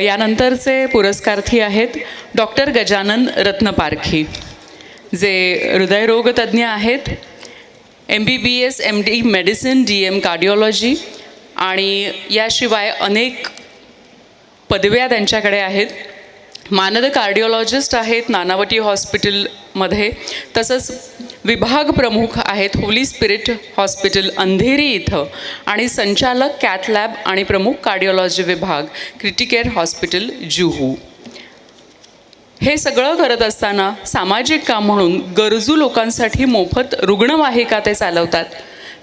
यानंतरचे पुरस्कार्थी आहेत डॉक्टर गजानन रत्नपारखी जे हृदयरोगतज्ञ आहेत M B B S M D medicine D M cardiology आणि याशिवाय अनेक पदव्या त्यांच्याकडे आहेत. मानद कार्डिओलॉजिस्ट आहेत नानावटी हॉस्पिटलमध्ये. तसंच विभाग प्रमुख आहेत होली स्पिरिट हॉस्पिटल अंधेरी इथं. आणि संचालक कॅथ लॅब आणि प्रमुख कार्डिओलॉजी विभाग क्रिटिकेअर हॉस्पिटल जुहू. हे सगळं करत असताना सामाजिक काम म्हणून गरजू लोकांसाठी मोफत रुग्णवाहिका ते चालवतात.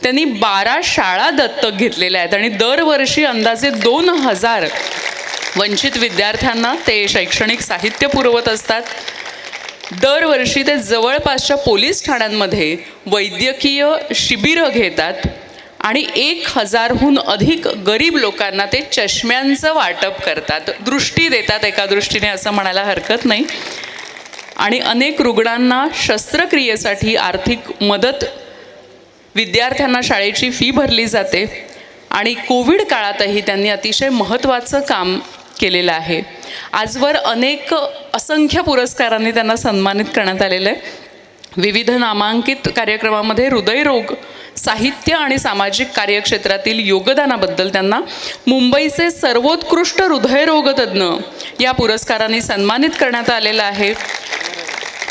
त्यांनी बारा शाळा दत्तक घेतलेल्या आहेत आणि दरवर्षी अंदाजे दोन हजार वंचित विद्यार्थ्यांना ते शैक्षणिक साहित्य पुरवत असतात. दरवर्षी ते जवळपासच्या पोलीस ठाण्यांमध्ये वैद्यकीय शिबिरं घेतात आणि एक हजारहून अधिक गरीब लोकांना ते चष्म्यांचं वाटप करतात. दृष्टी देतात एका दृष्टीने असं म्हणायला हरकत नाही. आणि अनेक रुग्णांना शस्त्रक्रियेसाठी आर्थिक मदत विद्यार्थ्यांना शाळेची फी भरली जाते. आणि कोविड काळातही त्यांनी अतिशय महत्त्वाचं काम केलेलं आहे. आजवर अनेक असंख्य पुरस्कारांनी त्यांना सन्मानित करण्यात आलेलं आहे. विविध नामांकित कार्यक्रमामध्ये हृदयरोग साहित्य आणि सामाजिक कार्यक्षेत्रातील योगदानाबद्दल त्यांना मुंबईचे सर्वोत्कृष्ट हृदयरोगतज्ञ या पुरस्काराने सन्मानित करण्यात आलेलं आहे.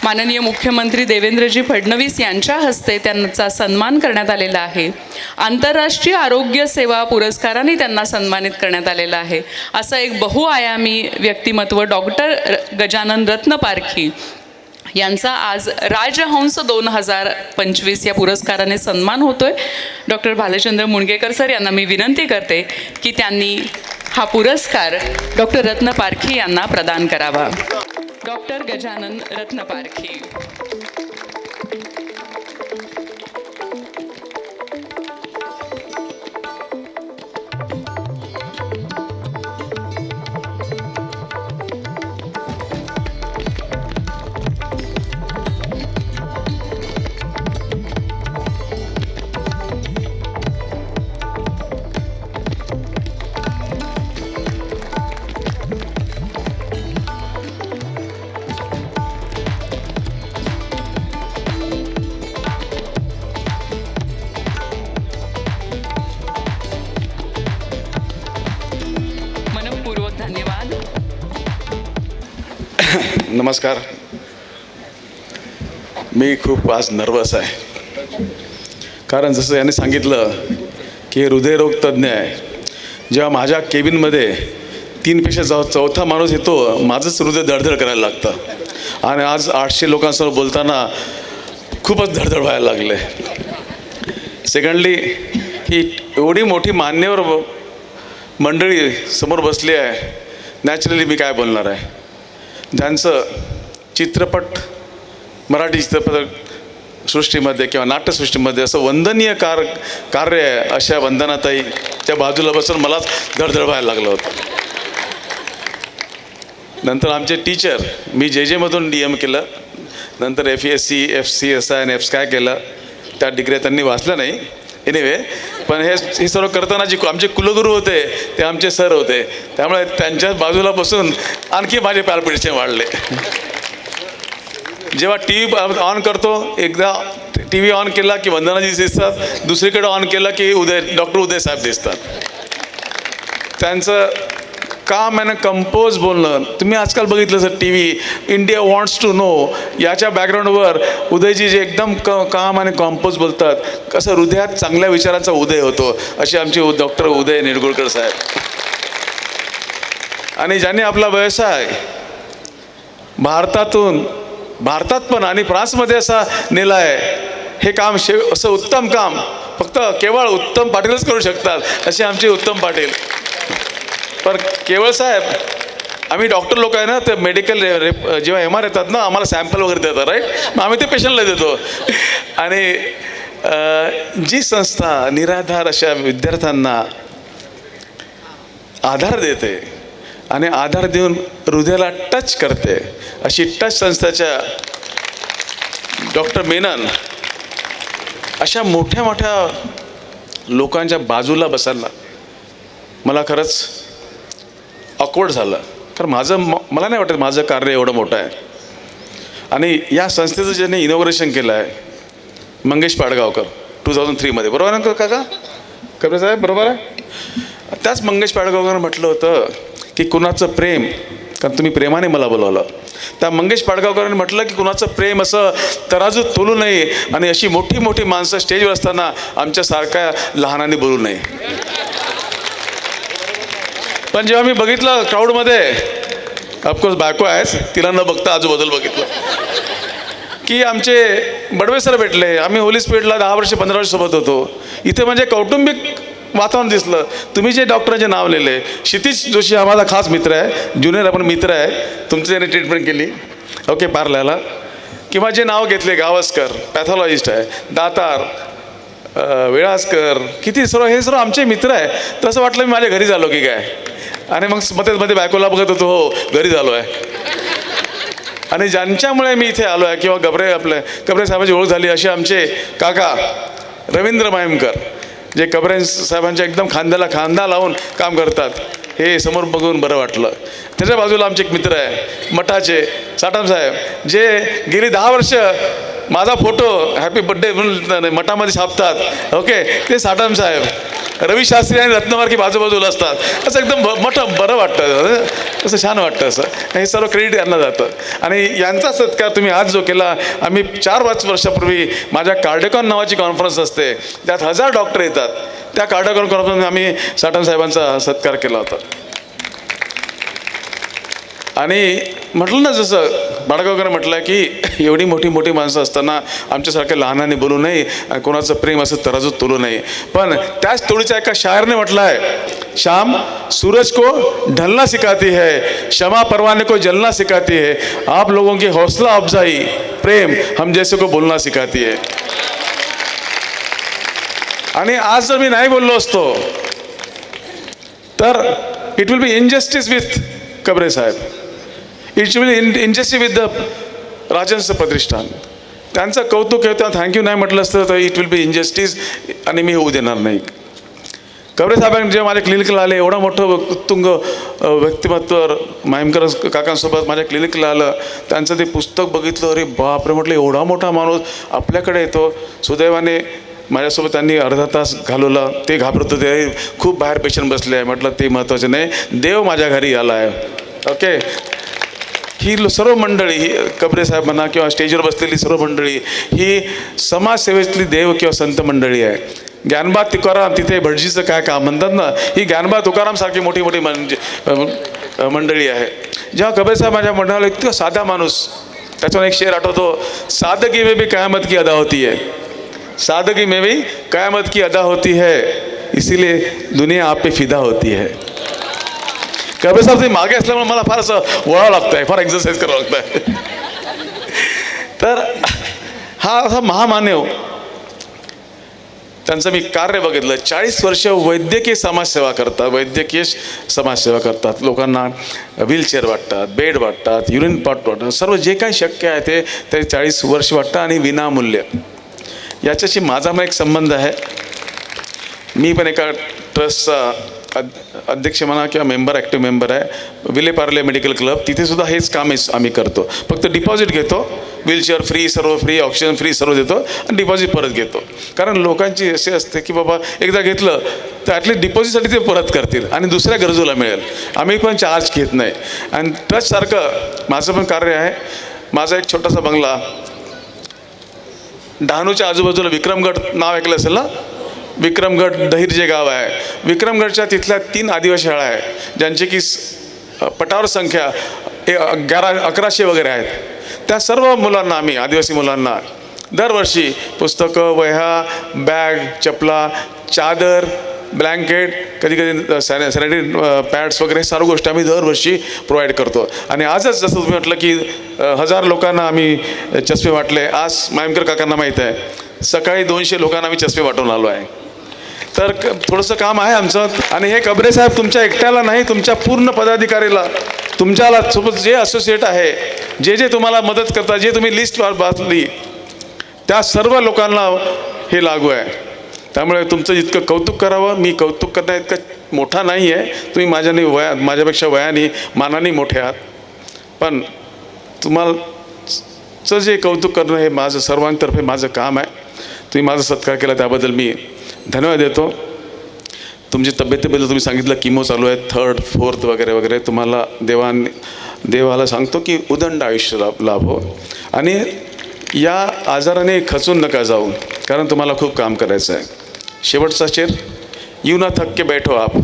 माननीय मुख्यमंत्री देवेंद्रजी फडणवीस यांच्या हस्ते त्यांचा सन्मान करण्यात आलेला आहे. आंतरराष्ट्रीय आरोग्य सेवा पुरस्काराने त्यांना सन्मानित करण्यात आलेला आहे. असं एक बहुआयामी व्यक्तिमत्व डॉक्टर गजानन रत्नपारखी यांचा आज राजहंस दोन हजार पंचवीस या पुरस्काराने सन्मान होतोय. डॉक्टर भालचंद्र मुणगेकर सर यांना मी विनंती करते की त्यांनी हा पुरस्कार डॉक्टर रत्न पारखी यांना प्रदान करावा. डॉक्टर गजानन रत्नपारखी. नमस्कार. मी खूप आज नर्वस आहे. कारण जसं याने सांगितलं की हे हृदयरोग तज्ज्ञ आहे. जेव्हा माझ्या केबिनमध्ये तीनपेक्षा चौ चौथा माणूस येतो माझंच हृदय धडधड करायला लागतं. आणि आज आठशे लोकांसमोर बोलताना खूपच धडधड व्हायला लागले. सेकंडली ही एवढी मोठी मान्यवर मंडळी समोर बसली आहे. नॅचरली मी काय बोलणार आहे? ज्यांचं चित्रपट मराठी चित्रपट सृष्टीमध्ये किंवा नाट्यसृष्टीमध्ये असं वंदनीय कार कार्य आहे अशा वंदनाताईच्या बाजूला बसून मलाच धडधड व्हायला लागलं होतं. नंतर आमचे टीचर मी जे जेमधून डी एम केलं नंतर F S C F C S I आणि एफ काय केलं त्या डिग्र्या त्यांनी वाचल्या नाही. एनिवे पण हे हे सर्व करताना जे आमचे कुलगुरू होते ते आमचे सर होते. त्यामुळे त्यांच्या बाजूला बसून आणखी माझे पॅल्पिटेशन वाढले. जेव्हा टी व्ही ऑन करतो एकदा टी व्ही ऑन केला की वंदनाजी दिसतात दुसरीकडे ऑन केला की उदय डॉक्टर उदय साहेब दिसतात. त्यांचं काम आणि कंपोज बोलणं तुम्ही आजकाल बघितलं sir T V India wants to know याच्या बॅकग्राऊंडवर उदयजी जे एकदम क काम आणि कॉम्पोज बोलतात. कसं हृदयात चांगल्या विचारांचा उदय होतो असे आमचे डॉक्टर उदय निरगुळकर साहेब. आणि ज्यांनी आपला व्यवसाय भारतातून भारतात पण आणि फ्रान्समध्ये असा नेला आहे हे काम शे असं उत्तम काम फक्त केवळ उत्तम पाटीलच करू शकतात असे आमचे उत्तम पाटील. पण केवळ साहेब आम्ही डॉक्टर लोक आहे ना ते मेडिकल रे रेप जेव्हा एम आर येतात ना आम्हाला सॅम्पल वगैरे देतात राईट मग आम्ही ते पेशंटला देतो. आणि जी संस्था निराधार अशा विद्यार्थ्यांना आधार देते आणि आधार देऊन हृदयाला टच करते अशी टच संस्थेच्या डॉक्टर मेनन अशा मोठ्या मोठ्या लोकांच्या बाजूला बसायला. मला खरंच ऑकवर्ड झालं. कारण माझं म- मला नाही वाटत माझं कार्य एवढं मोठं आहे. आणि या संस्थेचं ज्यांनी इनॉग्रेशन केलं आहे मंगेश पाडगावकर टू थाउजंड थ्रीमध्ये बरोबर आहे ना काका? कबरे साहेब बरोबर आहे? त्याच मंगेश पाडगावकर म्हटलं होतं की कुणाचं प्रेम कारण तुम्ही प्रेमाने मला बोलवलं. त्या मंगेश पाडगावकरांनी म्हटलं की कुणाचं प्रेम असं तराजू तोलू नये आणि अशी मोठी मोठी माणसं स्टेजवर असताना आमच्यासारख्या लहानाने बोलू नये. पण जेव्हा मी बघितलं क्राऊडमध्ये ऑफकोर्स बायको आहेच तिला न बघता आजूबाजूला बघितलं. की आमचे बडवे सर भेटले आम्ही होली स्पीडला दहा वर्ष पंधरा वर्ष सोबत होतो. इथे म्हणजे कौटुंबिक वातावरण दिसलं. तुम्ही जे डॉक्टरांचे नाव लिहिले क्षितिज जोशी हा माझा खास मित्र आहे ज्युनियर आपण मित्र आहे. तुमची त्याने ट्रीटमेंट केली. ओके पार्ल्याला. किंवा जे नाव घेतले गावस्कर पॅथॉलॉजिस्ट आहे दातार अ, वेळासकर किती सर्व हे सर्व आमचे मित्र आहे. तसं वाटलं मी माझ्या घरी झालो की काय. आणि मग मध्ये मध्ये बायकोला बघत होतो हो घरी झालो आहे आणि ज्यांच्यामुळे मी इथे आलो आहे किंवा गबरे आपले गबरे साहेबांची ओळख झाली असे आमचे काका रवींद्र मायमकर जे कबरे साहेबांच्या एकदम खांद्याला खांदा लावून काम करतात हे समोर बघून बरं वाटलं. त्याच्या बाजूला आमचे एक मित्र आहे मठाचे साटम साहेब जे गेली दहा वर्ष माझा फोटो हॅपी बड्डे म्हणून मठामध्ये छापतात. ओके ते साटम साहेब. रवी शास्त्री आणि रत्नमार्की बाजूबाजूला असतात. असं एकदम ब- मोठं बरं वाटतं. असं छान वाटतं असं. हे सर्व क्रेडिट यांना जातं. आणि यांचा सत्कार तुम्ही आज जो केला आम्ही चार पाच वर्षापूर्वी माझ्या कार्डेकॉन नावाची कॉन्फरन्स असते. त्यात हजार डॉक्टर येतात. त्या कार्डेकॉन कॉन्फरन्स आम्ही साटम साहेबांचा सत्कार केला होता. आणि म्हटलं ना जसं बाळगावकर म्हटलं की एवढी मोठी मोठी माणसं असताना आमच्यासारख्या लहानाने बोलू नये आणि कोणाचं प्रेम असं तराजूत तोलू नये. पण त्याच तोडीच्या एका शायरने म्हटलं आहे शाम सूरज को ढलना सिखाती है क्षमा परवाने को जलना सिखाती है आप लोगों की हौसला अफजाई प्रेम हम जैसे को बोलना सिखाती है. आणि आज जर मी नाही बोललो असतो तर it will be injustice with Kabre Saheb. It will in injustice with the Rajhans Pratishthan त्यांचं कौतुक आहे तेव्हा थँक्यू नाही म्हटलं असतं तर इट विल बी इनजस्टिस आणि मी होऊ देणार नाही. कबरे साहेबांनी जेव्हा माझ्या क्लिनिकला आले एवढं मोठं उत्तुंग व्यक्तिमत्व मायमकर काकांसोबत माझ्या क्लिनिकला आलं त्यांचं ते पुस्तक बघितलं अरे बापरे म्हटलं एवढा मोठा माणूस आपल्याकडे येतो. सुदैवाने माझ्यासोबत त्यांनी अर्धा तास घालवला ते घाबरत होते खूप बाहेर पेशंट बसले आहे म्हटलं ते महत्त्वाचं नाही देव माझ्या घरी आला आहे. ओके ही सर्व मंडळी ही कबरे साहेब म्हणा किंवा स्टेजवर बसलेली सर्व मंडळी ही समाजसेवेतली देव किंवा संत मंडळी आहे ज्ञानबा तुकाराम तिथे भटजीचं काय काम म्हणतात ना ही ज्ञानबा सारखी मोठी मोठी मंडळी आहे जेव्हा कबीर साहेब माझ्या मंडळाला इतका साधा माणूस त्याच्यावर एक शेर आठवतो सादगी में भी कयामत की अदा होती है सादगी में भी कयामत की अदा होती है इसीलिए दुनिया आप पे फिदा होती है कबीर साहेब ते मागे असल्यामुळे मला फार असं वळावं लागतं आहे फार एक्झरसाईज करावं लागतं आहे तर हा असा महामानव त्यांचं मी कार्य बघितलं. चाळीस वर्ष वैद्यकीय समाजसेवा करतात वैद्यकीय समाजसेवा करतात. लोकांना व्हीलचेअर वाटतात बेड वाटतात युरिन पॉट वाटतात. सर्व जे काही शक्य आहे ते ते चाळीस वर्ष वाटतं आणि विनामूल्य. याच्याशी माझा मग एक संबंध आहे. मी पण एका ट्रस्टचा अध्यक्ष म्हणा किंवा मेंबर ॲक्टिव्ह मेंबर आहे विलेपार्ले मेडिकल क्लब तिथेसुद्धा हेच काम आहे आम्ही करतो. फक्त डिपॉझिट घेतो व्हीलचेअर फ्री सर्व फ्री ऑक्सिजन फ्री सर्व देतो आणि डिपॉझिट परत घेतो. कारण लोकांची असे असते की बाबा एकदा घेतलं तर ॲटलीस्ट डिपॉझिटसाठी ते परत करतील आणि दुसऱ्या गरजूला मिळेल. आम्ही पण चार्ज घेत नाही. आणि ट्रस्टसारखं माझं पण कार्य आहे. माझा एक छोटासा बंगला डहाणूच्या आजूबाजूला विक्रमगड नाव ऐकलं असेल ना? विक्रमगड दहीर जे गाव आहे विक्रमगडच्या तिथल्या तीन आदिवासी शाळा आहे ज्यांची की पटावर संख्या ए अकरा अकराशे वगैरे आहेत. त्या सर्व मुलांना आम्ही आदिवासी मुलांना दरवर्षी पुस्तकं वह्या बॅग चपला चादर ब्लँकेट कधी कधी सॅनि सॅनिटरी पॅड्स वगैरे सर्व गोष्टी आम्ही दरवर्षी प्रोव्हाइड करतो. आणि आजच जसं तुम्ही म्हटलं की हजार लोकांना आम्ही चष्मे वाटले. आज मायमकर काकांना माहीत आहे सकाळी दोनशे लोकांना आम्ही चष्मे वाटून आलो आहे. तर क- थोडंसं काम आहे आमचं. आणि हे कबरे साहेब तुमच्या एकट्याला नाही तुमच्या पूर्ण पदाधिकारीला. तुमच्याला सोबत जे असोसिएट आहे जे जे तुम्हाला मदत करतात जे तुम्ही लिस्ट वाचली त्या सर्व लोकांना हे लागू आहे. त्यामुळे तुमचं जितकं कौतुक करावं. मी कौतुक करण्या इतकं मोठा नाही आहे. तुम्ही माझ्याने वया माझ्यापेक्षा वयाने मानाने मोठे आहात. पण तुम्हाला चं जे कौतुक करणं हे माझं सर्वांतर्फे माझं काम आहे. तुम्ही माझा सत्कार केला त्याबद्दल मी धन्यवाद देतो. तुमची तब्येतीबद्दल तुम्ही सांगितलं किमो चालू आहे थर्ड फोर्थ वगैरे वगैरे तुम्हाला देवाने देवाला सांगतो की उदंड आयुष्य लाभ लाभो हो. आणि या आजाराने खचून नका जाऊ कारण तुम्हाला खूप काम करायचं आहे. शेवटचा शेर यू ना थक के बैठो आप.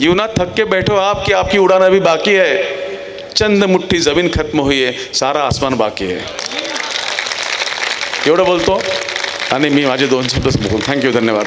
यू ना थक के बैठो आप की आपकी उड़ान अभी बाकी है. चंद मुठ्ठी जमीन खत्म हुई है सारा आसमान बाकी है. एवढं बोलतो. आणि मी माझे दोन शब्द बोलतो. थँक्यू धन्यवाद.